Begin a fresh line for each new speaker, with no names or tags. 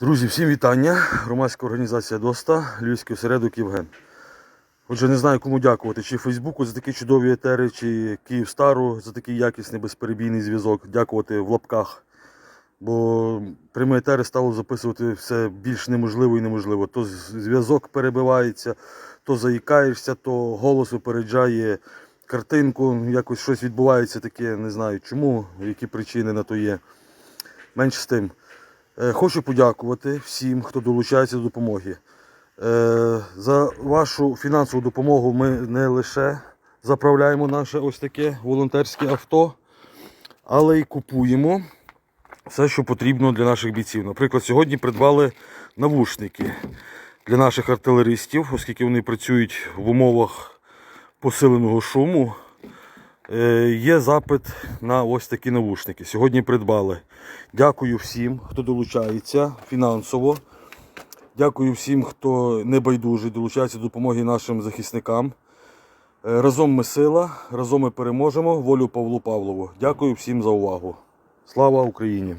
Друзі, всім вітання. Громадська організація ДОСТА, Львівський осередок Євген. Отже, не знаю, кому дякувати, чи Фейсбуку за такі чудові етери, чи Київстару за такий якісний безперебійний зв'язок. Дякувати в лапках. Бо прямі етери стало записувати все більш неможливо і неможливо. То зв'язок перебивається, то заїкаєшся, то голос випереджає картинку. Якось щось відбувається таке, не знаю чому, які причини на то є. Менш з тим. Е, Хочу подякувати всім, хто долучається до допомоги. Е, За вашу фінансову допомогу ми не лише заправляємо наше ось таке волонтерське авто, але й купуємо все, що потрібно для наших бійців. Наприклад, сьогодні придбали навушники для наших артилеристів, оскільки вони працюють в умовах посиленого шуму. Е, Є запит на ось такі навушники. Сьогодні придбали. Дякую всім, хто долучається фінансово. Дякую всім, хто не байдужий, долучається до допомоги нашим захисникам. Е, Разом ми сила, разом ми переможемо. Волю Павлу Павлову. Дякую всім за увагу. Слава Україні!